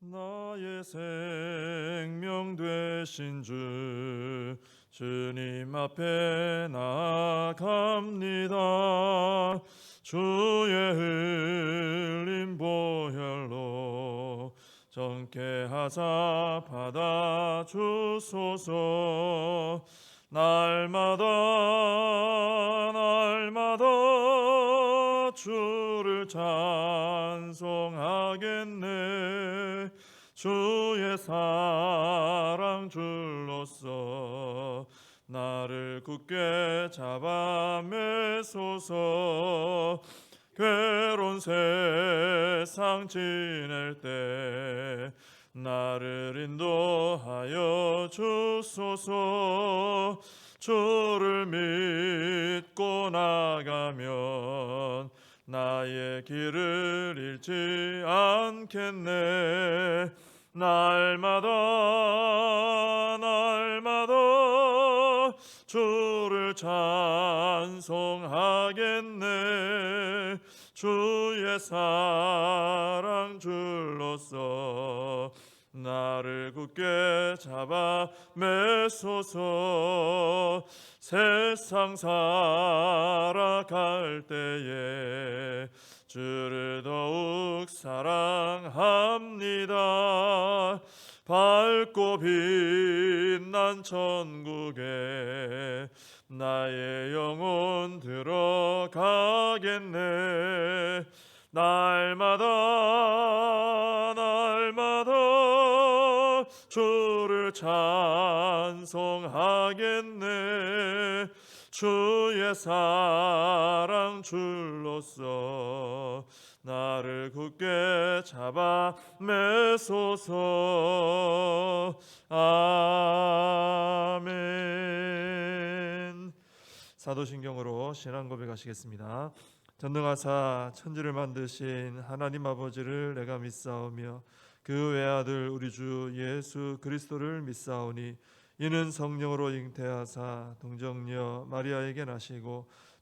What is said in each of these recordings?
나의 생명 되신 주 주님 앞에 나아갑니다. 주의 흘린 보혈로 정케 하사 받아 주소서. 날마다 날마다 주를 찬송하겠네 주의 사랑 줄로서 나를 굳게 잡아 매소서. 괴로운 세상 지낼 때 나를 인도하여 주소서. 주를 믿고 나가면 나의 길을 잃지 않겠네 날마다 날마다 주를 찬송하겠네. 주의 사랑 줄로서 나를 굳게 잡아 매소서. 세상 살아갈 때에 주를 더욱 사랑합니다. 밝고 빛난 천국에 나의 영혼 들어가겠네. 날마다 날마다 주를 찬송하겠네. 주의 사랑 줄로서 나를 굳게 잡아 매소서. 아멘. 사도신경으로 신앙 고백하시겠습니다. 전능하사 천지를 만드신 하나님 아버지를 내가 믿사오며 그 외아들 우리 주 예수 그리스도를 믿사오니 이는 성령으로 잉태하사 동정녀 마리아에게 나시고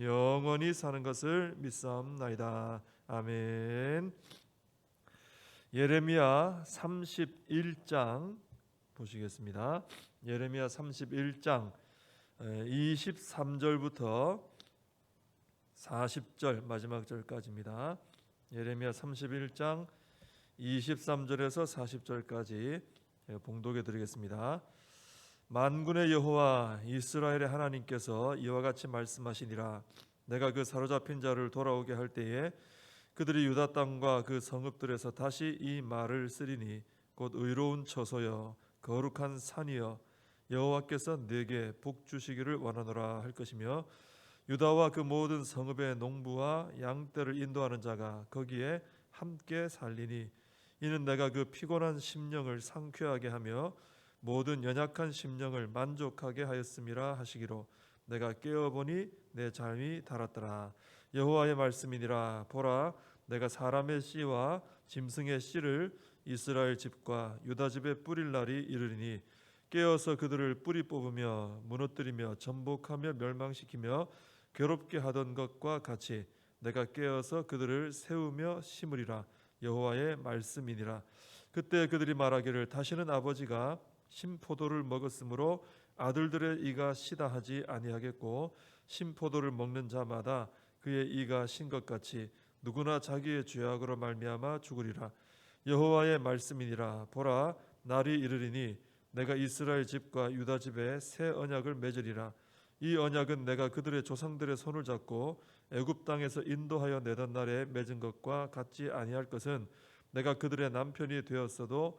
영원히 사는 것을 믿사옵나이다. 아멘. 예레미야 31장 보시겠습니다. 예레미야 31장 23절부터 40절 마지막 절까지입니다. 예레미야 31장 23절에서 40절까지 봉독해 드리겠습니다. 만군의 여호와 이스라엘의 하나님께서 이와 같이 말씀하시니라. 내가 그 사로잡힌 자를 돌아오게 할 때에 그들이 유다 땅과 그 성읍들에서 다시 이 말을 쓰리니 곧 의로운 처소여 거룩한 산이여 여호와께서 내게 복 주시기를 원하노라 할 것이며 유다와 그 모든 성읍의 농부와 양떼를 인도하는 자가 거기에 함께 살리니 이는 내가 그 피곤한 심령을 상쾌하게 하며 모든 연약한 심령을 만족하게 하였음이라 하시기로 내가 깨어 보니 내 삶이 달았더라. 여호와의 말씀이니라. 보라 내가 사람의 씨와 짐승의 씨를 이스라엘 집과 유다 집에 뿌릴 날이 이르리니 깨어서 그들을 뿌리 뽑으며 무너뜨리며 전복하며 멸망시키며 괴롭게 하던 것과 같이 내가 깨어서 그들을 세우며 심으리라. 여호와의 말씀이니라. 그때 그들이 말하기를 다시는 아버지가 신포도를 먹었으므로 아들들의 이가 시다 하지 아니하겠고 신포도를 먹는 자마다 그의 이가 신 것 같이 누구나 자기의 죄악으로 말미암아 죽으리라. 여호와의 말씀이니라. 보라 날이 이르리니 내가 이스라엘 집과 유다 집에 새 언약을 맺으리라. 이 언약은 내가 그들의 조상들의 손을 잡고 애굽 땅에서 인도하여 내던 날에 맺은 것과 같지 아니할 것은 내가 그들의 남편이 되었어도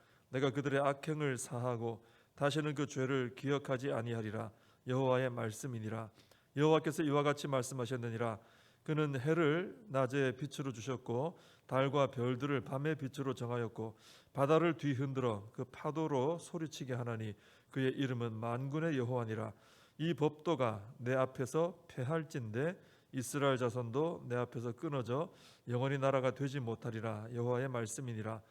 내가 그들의 악행을 사하고 다시는 그 죄를 기억하지 아니하리라. 여호와의 말씀이니라. 여호와께서 이와 같이 말씀하셨느니라. 그는 해를 낮에 빛으로 주셨고 달과 별들을 밤의 빛으로 정하였고 바다를 뒤흔들어 그 파도로 소리치게 하나니 그의 이름은 만군의 여호와니라. 이 법도가 내 앞에서 패할진대 이스라엘 자손도 내 앞에서 끊어져 영원히 나라가 되지 못하리라. 여호와의 말씀이니라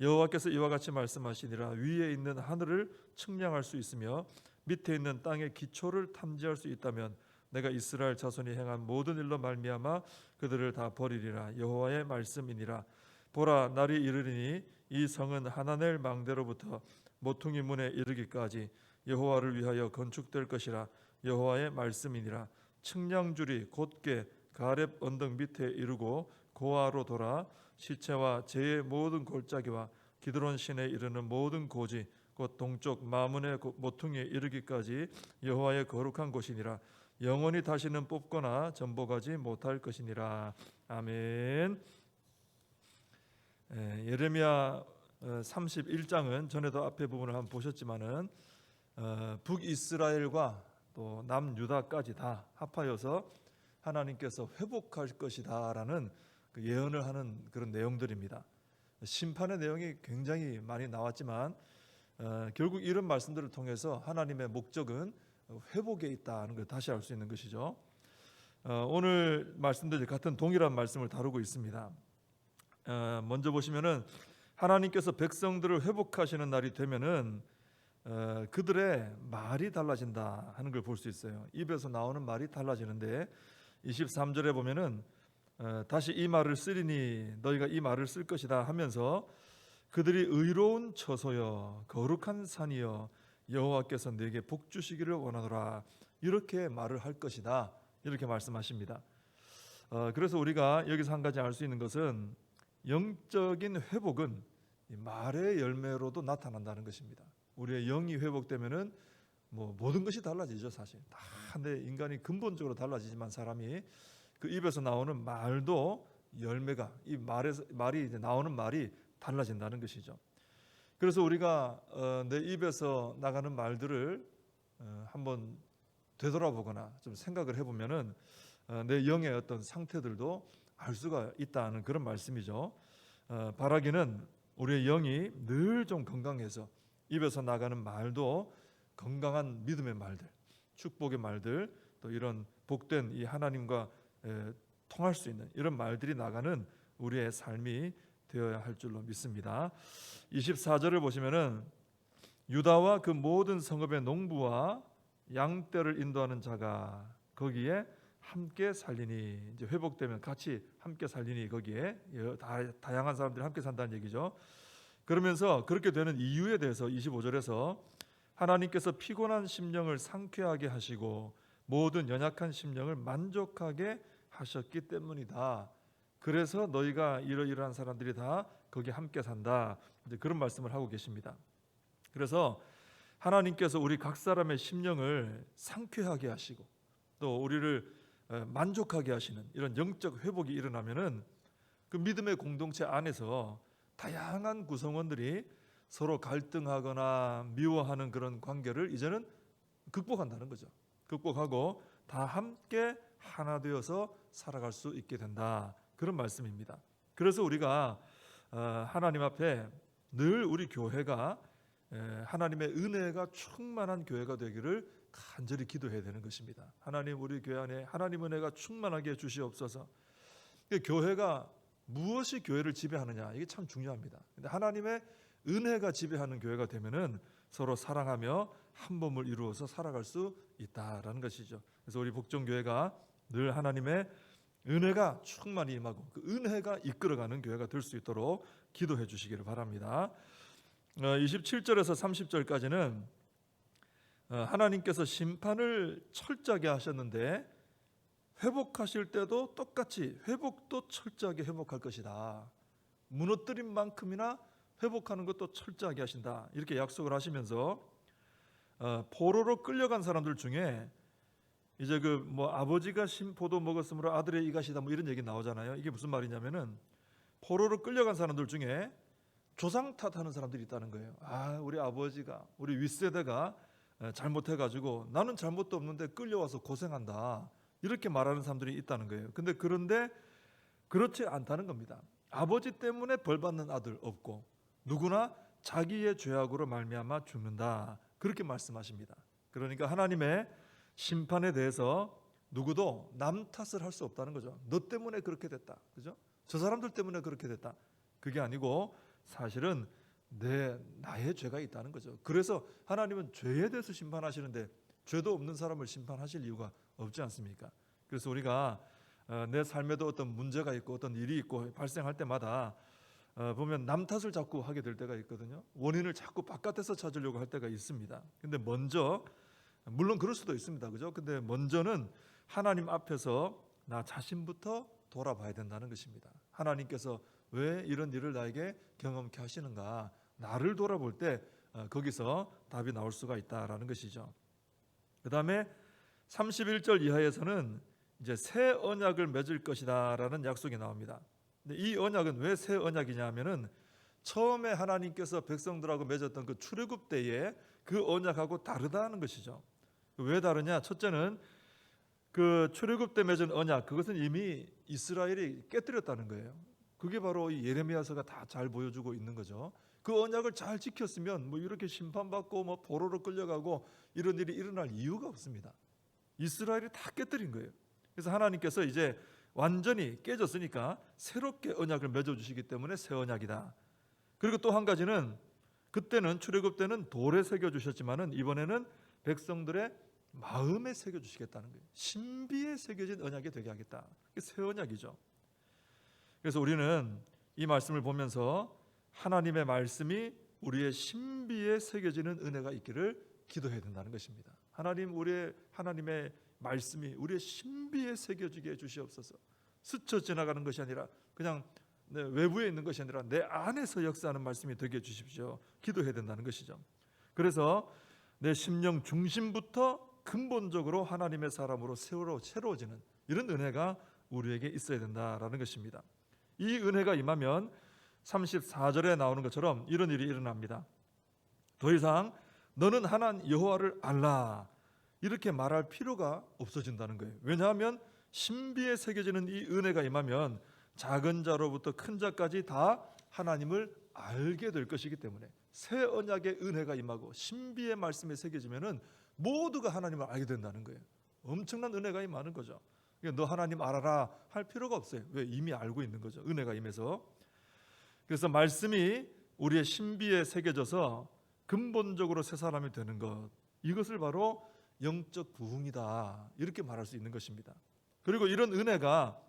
여호와께서 이와 같이 말씀하시니라. 위에 있는 하늘을 측량할 수 있으며 밑에 있는 땅의 기초를 탐지할 수 있다면 내가 이스라엘 자손이 행한 모든 일로 말미암아 그들을 다 버리리라. 여호와의 말씀이니라. 보라 날이 이르리니 이 성은 하나넬 망대로부터 모퉁이 문에 이르기까지 여호와를 위하여 건축될 것이라. 여호와의 말씀이니라. 측량줄이 곧게 가렙 언덕 밑에 이르고 고아로 돌아 시체와 제의 모든 골짜기와 기드론 신에 이르는 모든 고지 곧 동쪽 마문의 고- 모퉁이에 이르기까지 여호와의 거룩한 곳이니라 영원히 다시는 뽑거나 전복하지 못할 것이니라 아멘. 에, 예레미야 31장은 전에도 앞에 부분을 한번 보셨지만은 어, 북이스라엘과 또 남유다까지 다 합하여서 하나님께서 회복할 것이다라는 그 예언을 하는 그런 내용들입니다. 심판의 내용이 굉장히 많이 나왔지만 어, 결국 이런 말씀들을 통해서 하나님의 목적은 회복에 있다는 걸 다시 알 수 있는 것이죠. 어, 오늘 말씀들 같은 동일한 말씀을 다루고 있습니다. 어, 먼저 보시면은 하나님께서 백성들을 회복하시는 날이 되면은 어, 그들의 말이 달라진다 하는 걸 볼 수 있어요. 입에서 나오는 말이 달라지는데 23절에 보면은 어, 다시 이 말을 쓰리니 너희가 이 말을 쓸 것이다 하면서 그들이 의로운 처소여 거룩한 산이여 여호와께서 내게 복 주시기를 원하노라 이렇게 말을 할 것이다 이렇게 말씀하십니다. 어, 그래서 우리가 여기서 한 가지 알 수 있는 것은 영적인 회복은 이 말의 열매로도 나타난다는 것입니다. 우리의 영이 회복되면은 뭐 모든 것이 달라지죠 사실 다 근데 인간이 근본적으로 달라지지만 사람이 그 입에서 나오는 말도 열매가 이 말에서 말이 이제 나오는 말이 달라진다는 것이죠. 그래서 우리가 어, 내 입에서 나가는 말들을 어, 한번 되돌아보거나 좀 생각을 해보면은 어, 내 영의 어떤 상태들도 알 수가 있다는 그런 말씀이죠. 어, 바라기는 우리의 영이 늘 좀 건강해서 입에서 나가는 말도 건강한 믿음의 말들, 축복의 말들, 또 이런 복된 이 하나님과 에, 통할 수 있는 이런 말들이 나가는 우리의 삶이 되어야 할 줄로 믿습니다. 24절을 보시면은 유다와 그 모든 성읍의 농부와 양떼를 인도하는 자가 거기에 함께 살리니 이제 회복되면 같이 함께 살리니 거기에 여- 다, 다양한 사람들이 함께 산다는 얘기죠. 그러면서 그렇게 되는 이유에 대해서 25절에서 하나님께서 피곤한 심령을 상쾌하게 하시고 모든 연약한 심령을 만족하게 하셨기 때문이다. 그래서 너희가 이러이러한 사람들이 다 거기 함께 산다. 이제 그런 말씀을 하고 계십니다. 그래서 하나님께서 우리 각 사람의 심령을 상쾌하게 하시고 또 우리를 어, 만족하게 하시는 이런 영적 회복이 일어나면은 그 믿음의 공동체 안에서 다양한 구성원들이 서로 갈등하거나 미워하는 그런 관계를 이제는 극복한다는 거죠. 극복하고 다 함께 하나 되어서 살아갈 수 있게 된다. 그런 말씀입니다. 그래서 우리가 어, 하나님 앞에 늘 우리 교회가 에, 하나님의 은혜가 충만한 교회가 되기를 간절히 기도해야 되는 것입니다. 하나님 우리 교회 안에 하나님 은혜가 충만하게 주시옵소서. 그 교회가 무엇이 교회를 지배하느냐 이게 참 중요합니다. 근데 하나님의 은혜가 지배하는 교회가 되면은 서로 사랑하며 한 몸을 이루어서 살아갈 수 있다라는 것이죠. 그래서 우리 복종 교회가 늘 하나님의 은혜가 충만히 임하고 그 은혜가 이끌어가는 교회가 될 수 있도록 기도해 주시기를 바랍니다. 어, 27절에서 30절까지는 어, 하나님께서 심판을 철저하게 하셨는데 회복하실 때도 똑같이 회복도 철저하게 회복할 것이다. 무너뜨린 만큼이나 회복하는 것도 철저하게 하신다. 이렇게 약속을 하시면서 어, 포로로 끌려간 사람들 중에 이제 그 뭐 아버지가 신포도 먹었으므로 아들의 이가시다 뭐 이런 얘기 나오잖아요. 이게 무슨 말이냐면은 포로로 끌려간 사람들 중에 조상 탓하는 사람들이 있다는 거예요. 아, 우리 아버지가 우리 윗세대가 에, 잘못해 가지고 나는 잘못도 없는데 끌려와서 고생한다 이렇게 말하는 사람들이 있다는 거예요. 근데 그런데 그렇지 않다는 겁니다. 아버지 때문에 벌 받는 아들 없고 누구나 자기의 죄악으로 말미암아 죽는다 그렇게 말씀하십니다. 그러니까 하나님의 심판에 대해서 누구도 남 탓을 할 수 없다는 거죠. 너 때문에 그렇게 됐다, 그죠? 저 사람들 때문에 그렇게 됐다. 그게 아니고 사실은 내 나의 죄가 있다는 거죠. 그래서 하나님은 죄에 대해서 심판하시는데 죄도 없는 사람을 심판하실 이유가 없지 않습니까? 그래서 우리가 어, 내 삶에도 어떤 문제가 있고 어떤 일이 있고 발생할 때마다 어, 보면 남 탓을 자꾸 하게 될 때가 있거든요. 원인을 자꾸 바깥에서 찾으려고 할 때가 있습니다. 근데 먼저 물론 그럴 수도 있습니다. 그죠? 근데 먼저는 하나님 앞에서 나 자신부터 돌아봐야 된다는 것입니다. 하나님께서 왜 이런 일을 나에게 경험케 하시는가? 나를 돌아볼 때 어, 거기서 답이 나올 수가 있다라는 것이죠. 그다음에 31절 이하에서는 이제 새 언약을 맺을 것이다라는 약속이 나옵니다. 근데 이 언약은 왜 새 언약이냐면은 처음에 하나님께서 백성들하고 맺었던 그 출애굽 때에 그 언약하고 다르다는 것이죠. 왜 다르냐? 첫째는 그 출애굽 때 맺은 언약 그것은 이미 이스라엘이 깨뜨렸다는 거예요. 그게 바로 이 예레미야서가 다 잘 보여주고 있는 거죠. 그 언약을 잘 지켰으면 뭐 이렇게 심판받고 뭐 포로로 끌려가고 이런 일이 일어날 이유가 없습니다. 이스라엘이 다 깨뜨린 거예요. 그래서 하나님께서 이제 완전히 깨졌으니까 새롭게 언약을 맺어 주시기 때문에 새 언약이다. 그리고 또 한 가지는 그때는 출애굽 때는 돌에 새겨 주셨지만은 이번에는 백성들의 마음에 새겨 주시겠다는 거예요. 신비에 새겨진 언약이 되게 하겠다. 새 언약이죠. 그래서 우리는 이 말씀을 보면서 하나님의 말씀이 우리의 신비에 새겨지는 은혜가 있기를 기도해야 된다는 것입니다. 하나님 우리의 하나님의 말씀이 우리의 신비에 새겨지게 해 주시옵소서. 스쳐 지나가는 것이 아니라 그냥 내 외부에 있는 것이 아니라 내 안에서 역사하는 말씀이 되게 해 주십시오. 기도해야 된다는 것이죠. 그래서 내 심령 중심부터 근본적으로 하나님의 사람으로 새로 새로워지는 이런 은혜가 우리에게 있어야 된다라는 것입니다. 이 은혜가 임하면 34절에 나오는 것처럼 이런 일이 일어납니다. 더 이상 너는 하나님 여호와를 알라 이렇게 말할 필요가 없어진다는 거예요. 왜냐하면 신비에 새겨지는 이 은혜가 임하면 작은 자로부터 큰 자까지 다 하나님을 알게 될 것이기 때문에 새 언약의 은혜가 임하고 신비의 말씀에 새겨지면은 모두가 하나님을 알게 된다는 거예요. 엄청난 은혜가 임하는 거죠. 너 하나님 알아라 할 필요가 없어요. 왜 이미 알고 있는 거죠. 은혜가 임해서. 그래서 말씀이 우리의 신비에 새겨져서 근본적으로 새 사람이 되는 것 이것을 바로 영적 부흥이다 이렇게 말할 수 있는 것입니다. 그리고 이런 은혜가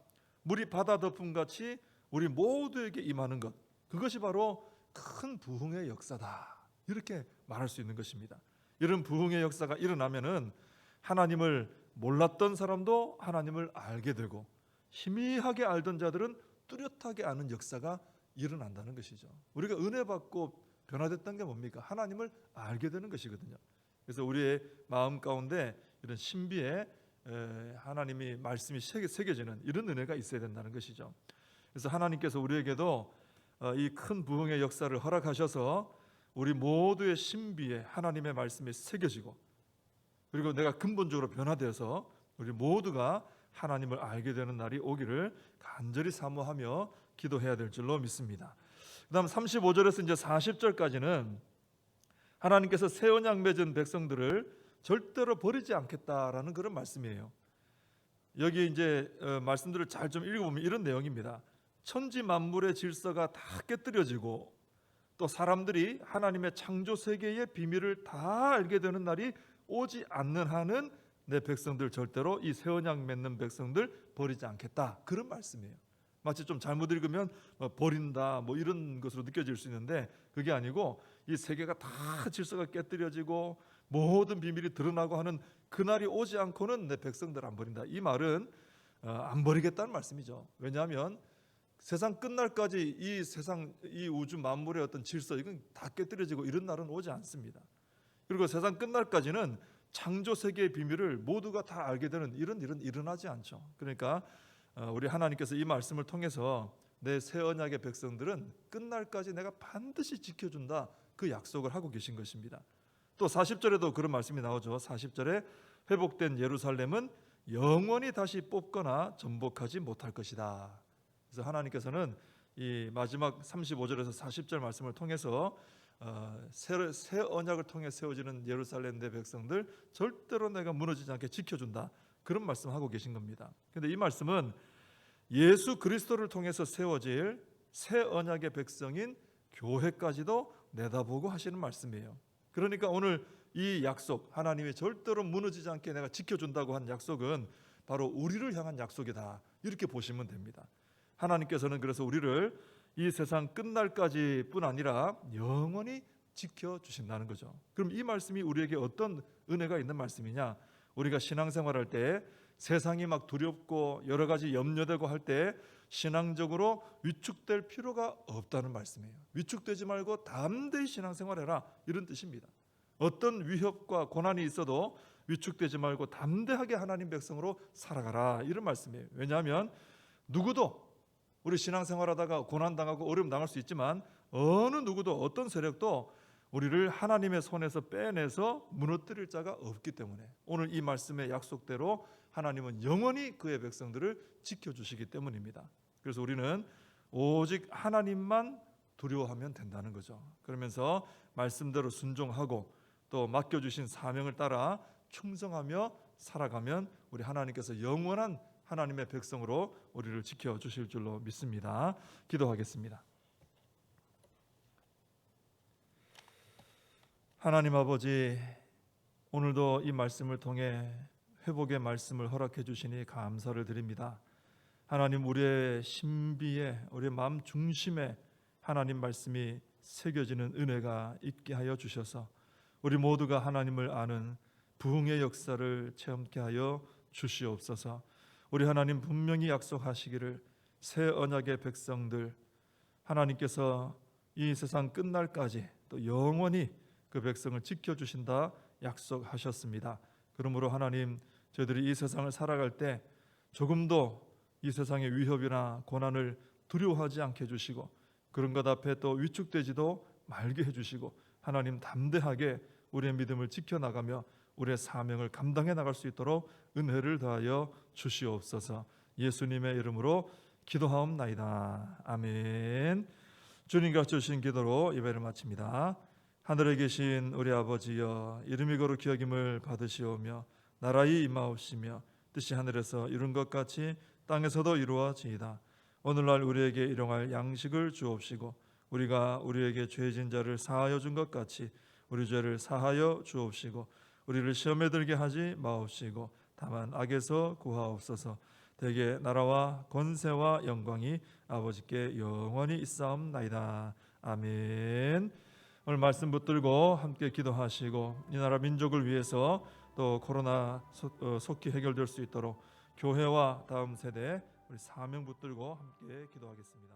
물이 바다 덮음 같이 우리 모두에게 임하는 것 그것이 바로 큰 부흥의 역사다 이렇게 말할 수 있는 것입니다. 이런 부흥의 역사가 일어나면은 하나님을 몰랐던 사람도 하나님을 알게 되고 희미하게 알던 자들은 뚜렷하게 아는 역사가 일어난다는 것이죠. 우리가 은혜 받고 변화됐던 게 뭡니까? 하나님을 알게 되는 것이거든요. 그래서 우리의 마음 가운데 이런 신비에 에, 하나님이 말씀이 새겨, 새겨지는 이런 은혜가 있어야 된다는 것이죠. 그래서 하나님께서 우리에게도 어, 이큰 부흥의 역사를 허락하셔서 우리 모두의 신비에 하나님의 말씀이 새겨지고 그리고 내가 근본적으로 변화되어서 우리 모두가 하나님을 알게 되는 날이 오기를 간절히 사모하며 기도해야 될 줄로 믿습니다. 그다음 35절에서 이제 40절까지는 하나님께서 새 언약 맺은 백성들을 절대로 버리지 않겠다라는 그런 말씀이에요. 여기 이제 어, 말씀들을 잘 좀 읽어보면 이런 내용입니다. 천지 만물의 질서가 다 깨뜨려지고 또 사람들이 하나님의 창조 세계의 비밀을 다 알게 되는 날이 오지 않는 한은 내 백성들 절대로 이 새 언약 맺는 백성들 버리지 않겠다 그런 말씀이에요. 마치 좀 잘못 읽으면 뭐 버린다 뭐 이런 것으로 느껴질 수 있는데 그게 아니고 이 세계가 다 질서가 깨뜨려지고 모든 비밀이 드러나고 하는 그날이 오지 않고는 내 백성들 안 버린다. 이 말은 어, 안 버리겠다는 말씀이죠. 왜냐하면 세상 끝날까지 이 세상 이 우주 만물의 어떤 질서 이건 다 깨뜨려지고 이런 날은 오지 않습니다. 그리고 세상 끝날까지는 창조 세계의 비밀을 모두가 다 알게 되는 이런 일은 일어나지 않죠. 그러니까 어, 우리 하나님께서 이 말씀을 통해서 내 새 언약의 백성들은 끝날까지 내가 반드시 지켜준다 그 약속을 하고 계신 것입니다. 또 40절에도 그런 말씀이 나오죠. 40절에 회복된 예루살렘은 영원히 다시 뽑거나 전복하지 못할 것이다. 그래서 하나님께서는 이 마지막 35절에서 40절 말씀을 통해서 어, 새, 새 언약을 통해 세워지는 예루살렘 내 백성들 절대로 내가 무너지지 않게 지켜준다. 그런 말씀하고 계신 겁니다. 근데 이 말씀은 예수 그리스도를 통해서 세워질 새 언약의 백성인 교회까지도 내다보고 하시는 말씀이에요. 그러니까 오늘 이 약속 하나님이 절대로 무너지지 않게 내가 지켜준다고 한 약속은 바로 우리를 향한 약속이다. 이렇게 보시면 됩니다. 하나님께서는 그래서 우리를 이 세상 끝날까지 뿐 아니라 영원히 지켜 주신다는 거죠. 그럼 이 말씀이 우리에게 어떤 은혜가 있는 말씀이냐? 우리가 신앙생활 할 때 세상이 막 두렵고 여러 가지 염려되고 할 때 신앙적으로 위축될 필요가 없다는 말씀이에요. 위축되지 말고 담대히 신앙생활해라 이런 뜻입니다. 어떤 위협과 고난이 있어도 위축되지 말고 담대하게 하나님 백성으로 살아가라 이런 말씀이에요. 왜냐하면 누구도 우리 신앙생활하다가 고난 당하고 어려움 당할 수 있지만 어느 누구도 어떤 세력도 우리를 하나님의 손에서 빼내서 무너뜨릴 자가 없기 때문에 오늘 이 말씀의 약속대로 하나님은 영원히 그의 백성들을 지켜주시기 때문입니다. 그래서 우리는 오직 하나님만 두려워하면 된다는 거죠. 그러면서 말씀대로 순종하고 또 맡겨주신 사명을 따라 충성하며 살아가면 우리 하나님께서 영원한 하나님의 백성으로 우리를 지켜 주실 줄로 믿습니다. 기도하겠습니다. 하나님 아버지 오늘도 이 말씀을 통해 회복의 말씀을 허락해 주시니 감사를 드립니다. 하나님 우리의 신비에 우리의 마음 중심에 하나님 말씀이 새겨지는 은혜가 있게 하여 주셔서 우리 모두가 하나님을 아는 부흥의 역사를 체험케 하여 주시옵소서. 우리 하나님 분명히 약속하시기를 새 언약의 백성들 하나님께서 이 세상 끝날까지 또 영원히 그 백성을 지켜 주신다 약속하셨습니다. 그러므로 하나님 저희들이 이 세상을 살아갈 때 조금도 이 세상의 위협이나 고난을 두려워하지 않게 해주시고 그런 것 앞에 또 위축되지도 말게 해주시고 하나님 담대하게 우리의 믿음을 지켜나가며 우리의 사명을 감당해 나갈 수 있도록 은혜를 더하여 주시옵소서. 예수님의 이름으로 기도하옵나이다. 아멘. 주님과 주신 기도로 예배를 마칩니다. 하늘에 계신 우리 아버지여 이름이 거룩 기억임을 받으시오며 나라의 임하옵시며 뜻이 하늘에서 이룬 것 같이 땅에서도 이루어지이다. 오늘날 우리에게 일용할 양식을 주옵시고 우리가 우리에게 죄진 자를 사하여 준 것 같이 우리 죄를 사하여 주옵시고 우리를 시험에 들게 하지 마옵시고 다만 악에서 구하옵소서. 대개 나라와 권세와 영광이 아버지께 영원히 있사옵나이다. 아멘. 오늘 말씀 붙들고 함께 기도하시고 이 나라 민족을 위해서 또 코로나 속- 어, 속히 해결될 수 있도록 교회와 다음 세대 우리 사명 붙들고 함께 기도하겠습니다.